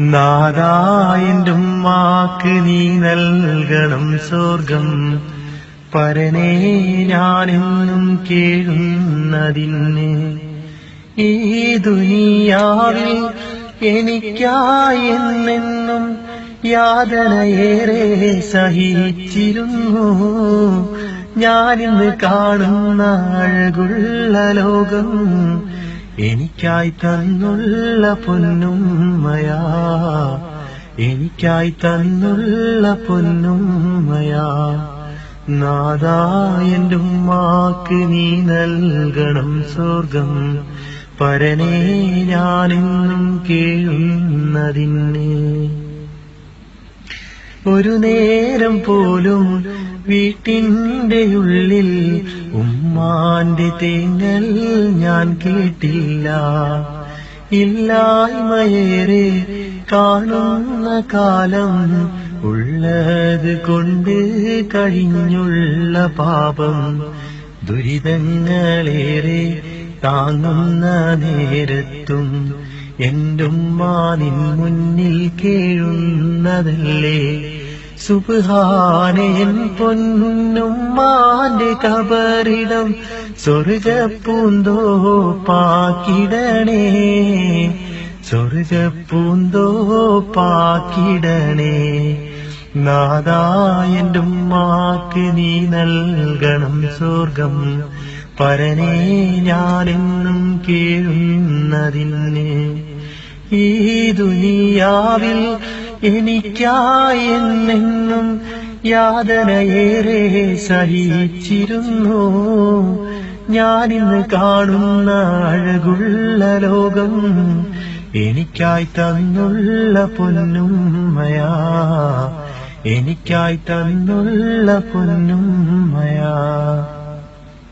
നാദായന്റെ ഉമ്മാക്ക് നീ നൽകണം സ്വർഗം. പരനേ ഞാനെന്നും കേഴുന്നതിന്. ഈ ദുനിയാവിൽ എനിക്കായി എന്നെന്നും യാതനയേറെ സഹിച്ചിരുന്നു. ഞാനിന്ന് കാണുന്ന അഴകുള്ള ലോകം. എനിക്കായി തന്നുള്ള പൊന്നുമ്മയാ. എനിക്കായി തന്നുള്ള പൊന്നുമ്മയാ. നാദാ എന്റെ ഉമ്മാക്ക് നീ നൽകണം സ്വർഗം. പരനേ ഞാനെന്നും കേഴുന്നതിന് ഒരു നേരം പോലും വീട്ടിന്റെ ഉള്ളിൽ ഉമ്മാന്റെ തേങ്ങൽ ഞാൻ കേട്ടില്ല. ഇല്ലായ്മയേറെ കാണുന്ന കാലം ഉള്ളത് കൊണ്ട് കഴിഞ്ഞുള്ള പാപം ദുരിതങ്ങളേറെ താങ്ങുന്ന നേരത്തും എന്റുമ്മാനിൻ മുന്നിൽ കേഴുന്നതല്ലേ. സുബാനയൻ പൊന്നുമ്മാന്റെ കബറിടം സ്വർഗപ്പൂന്തോ പാക്കിടണേ സ്വർഗപ്പൂന്തോ പാക്കിടണേ നാദായന്റെ ഉമ്മാക്ക് നീ നൽകണം സ്വർഗം. പരനേ ഞാനെന്നും കേഴുന്നതിന് ഈ ദുനിയാവിൽ എനിക്കായി എന്നെന്നും യാതനയേറെ സഹിച്ചിരുന്നു. ഞാനിന്ന് കാണുന്ന അഴകുള്ള ലോകം എനിക്കായി തന്നുള്ള പൊന്നുമ്മയാ. എനിക്കായി തന്നുള്ള പൊന്നുമ്മയാ.